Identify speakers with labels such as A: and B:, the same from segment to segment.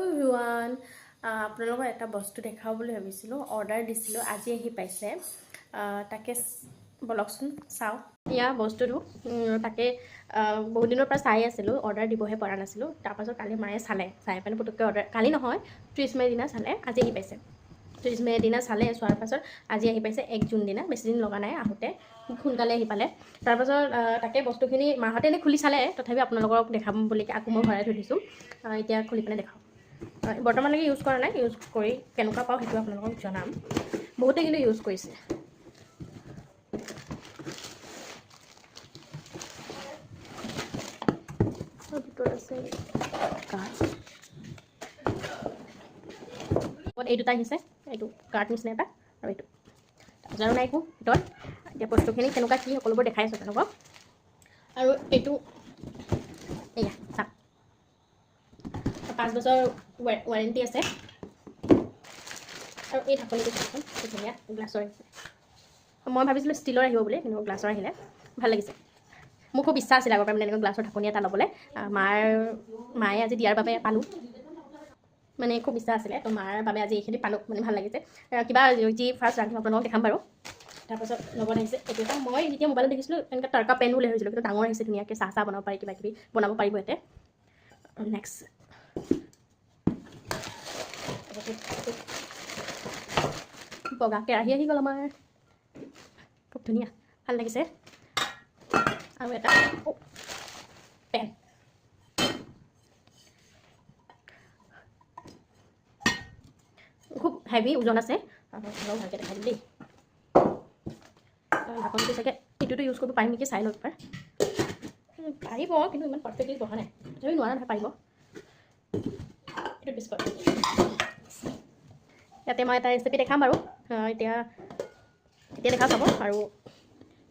A: Everyone আপোনালোকৰ এটা বস্তু দেখাওঁ বুলি ভাবিছিলোঁ। অৰ্ডাৰ দিছিলোঁ, আজি আহি পাইছে। তাকে ব'লকচোন, চাওঁ। এয়া বস্তুটো তাকে বহুত দিনৰ পৰা চাই আছিলোঁ অৰ্ডাৰ দিবহে পৰা নাছিলোঁ। তাৰপাছত কালি মায়ে চালে, চাই পেলাই পুটুককৈ অৰ্ডাৰ কালি নহয় ত্ৰিছ মে'ৰ দিনা চালে, আজি আহি পাইছে। ত্ৰিছ মে'ৰ দিনা চালে, চোৱাৰ পাছত আজি আহি পাইছে এক জুন দিনা, বেছি দিন লগা নাই, আহোঁতে সোনকালে আহি পালে। তাৰপাছত তাকে বস্তুখিনি মাহঁতে এনেই খুলি চালে তথাপি আপোনালোকক দেখাম বুলি আকৌ মই ভৰাই থৈ দিছোঁ। এতিয়া খুলি পেলাই দেখাওঁ বৰ্তমানলৈকে ইউজ কৰা নাই। ইউজ কৰি কেনেকুৱা পাওঁ সেইটো আপোনালোকক জনাম। বহুতে কিন্তু ইউজ কৰিছে। এই দুটা আহিছে। এইটো কাৰ্ড নিচিনা এটা আৰু এইটো। আৰু নাই একো ভিতৰত। এতিয়া বস্তুখিনি কেনেকুৱা কি সকলোবোৰ দেখাই আছোঁ তেওঁলোকক আৰু এইটো পাঁচ বছৰ ৱাৰেণ্টি আছে আৰু এই ঢাকনিটো ধুনীয়া গ্লাছৰ আহিছে মই ভাবিছিলোঁ ষ্টীলৰ আহিব বুলি কিন্তু গ্লাছৰ আহিলে ভাল লাগিছে মোৰ খুব ইচ্ছা আছিলে আগৰ পৰা মানে এনেকুৱা গ্লাছৰ ঢাকনি এটা ল'বলৈ মাৰ মায়ে আজি দিয়াৰ বাবে পালোঁ মানে খুব ইচ্ছা আছিলে তো মাৰ বাবে আজি এইখিনি পালোঁ মানে ভাল লাগিছে কিবা যি ফাৰ্ষ্ট ৰান্ধিম আপোনালোকক দেখাম বাৰু তাৰপাছত লগত আহিছে এইটো এটা মই যেতিয়া মোবাইলত দেখিছিলোঁ এনেকৈ তৰ্কা পেন বুলি ভাবিছিলোঁ কিন্তু ডাঙৰ আহিছে ধুনীয়াকৈ চাহ চাহ বনাব পাৰি কিবা কিবি বনাব পাৰিব ইয়াতে নেক্সট বগা কেৰাহী আহি গ'ল আমাৰ খুব ধুনীয়া ভাল লাগিছে আৰু এটা পেন খুব হেভি ওজন আছে ভালকৈ দেখাই দিম দেই ঢাকনটো চাগে এইটোতো ইউজ কৰিব পাৰিম নেকি চাই লওঁ এবাৰ পাৰিব কিন্তু ইমান পাৰফেক্টলি বহা নাই তথাপি নোৱাৰা নহয় পাৰিব এইটো বিস্কুট ইয়াতে মই এটা ৰেচিপি দেখাম বাৰু। এতিয়া এতিয়া দেখা চাব আৰু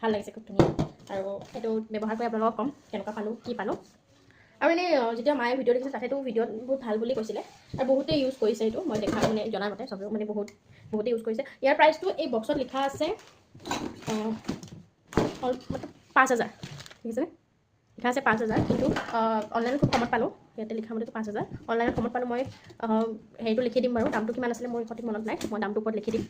A: ভাল লাগিছে খুব ধুনীয়া। আৰু এইটো ব্যৱহাৰ কৰি আপোনালোকক ক'ম কেনেকুৱা পালোঁ কি পালোঁ। আৰু এনেই যেতিয়া মায়ে ভিডিঅ' দেখিছিল তাতেতো ভিডিঅ'ত বহুত ভাল বুলি কৈছিলে। আৰু বহুতে ইউজ কৰিছে এইটো মই দেখা মানে জনাৰ মতে চবেও মানে বহুত বহুতে ইউজ কৰিছে। ইয়াৰ প্ৰাইচটো এই বক্সত লিখা আছে পাঁচ হাজাৰ ঠিক আছেনে লিখা আছে পাঁচ হাজাৰ কিন্তু অনলাইনত খুব কমত পালোঁ। ইয়াতে লিখা মতেতো পাঁচ হাজাৰ। অনলাইনত কমত পালোঁ মই হেৰিটো লিখি দিম বাৰু। দামটো কিমান আছিলে মোৰ সঠিক মনত নাই। মই দামটো ওপৰত লিখি দিম।